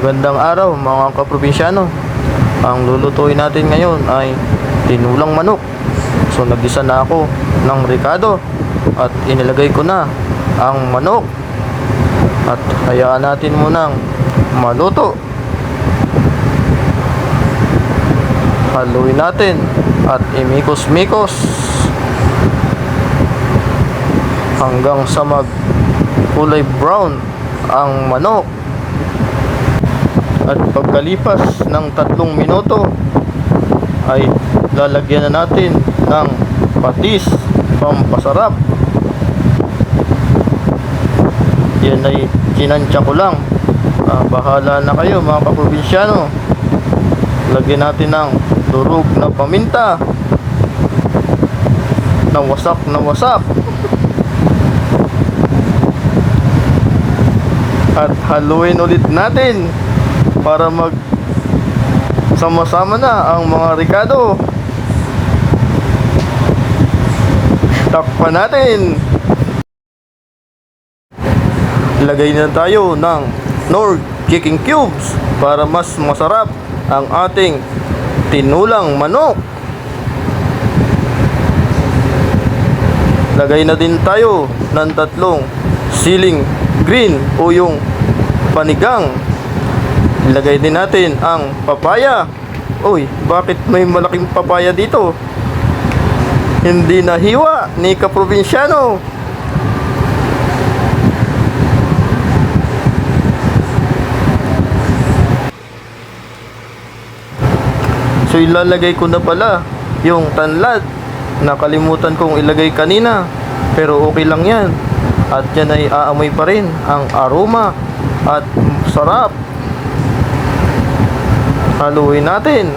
Magandang araw mga kaprobinsyano. Ang lulutuin natin ngayon ay tinulang manok. So nagisa na ako ng ricado at inilagay ko na ang manok. At hayaan natin munang maluto. Haluin natin at imikos-mikos hanggang sa mag kulay brown ang manok. At pagkalipas ng tatlong minuto ay lalagyan na natin ng patis pampasarap. Yan ay kinansya ko lang. Ah, bahala na kayo mga kaprobinsyano. Lagyan natin ng durog na paminta. Na wasak na wasak. At haluin ulit natin para mag sama-sama na ang mga ricado. Takpan natin. Lagay na tayo ng Nord Kicking Cubes para mas masarap ang ating tinulang manok. Lagay na din tayo ng tatlong siling green o yung panigang. Ilagay din natin ang papaya. Uy, bakit may malaking papaya dito? Hindi nahiwa ni kaprobinsyano. So ilalagay ko na pala yung tanlad. Nakalimutan kong ilagay kanina. Pero okay lang yan. At yan ay aamoy pa rin ang aroma at sarap. Haluin natin.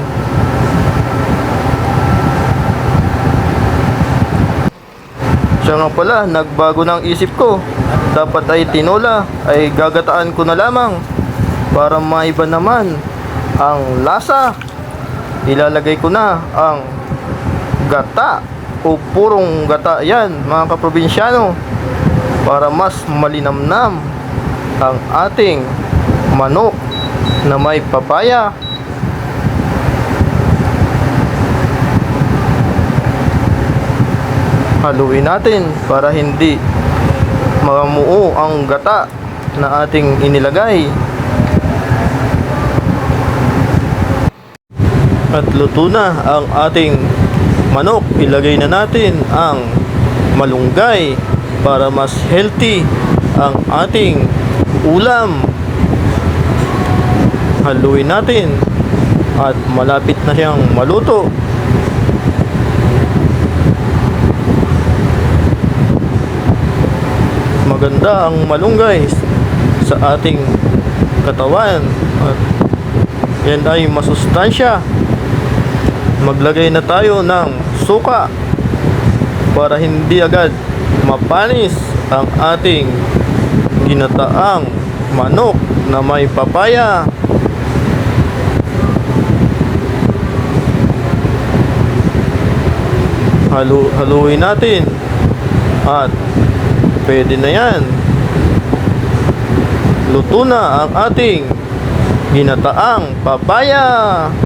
Siya nga pala, nagbago ng isip ko. Dapat ay tinola, ay gagataan ko na lamang para maiba naman ang lasa. Ilalagay ko na ang gata o purong gata yan mga kaprobinsyano para mas malinamnam ang ating manok na may papaya haluin natin para hindi mamuo ang gata na ating inilagay. At luto na ang ating manok. Ilagay na natin ang malunggay para mas healthy ang ating ulam. Haluin natin at malapit na siyang maluto maganda ang malunggay sa ating katawan. At yan ay masustansya. Maglagay na tayo ng suka para hindi agad mapanis ang ating ginataang manok na may papaya. Halu haluin natin at pwede na yan. Luto na ang ating ginataang papaya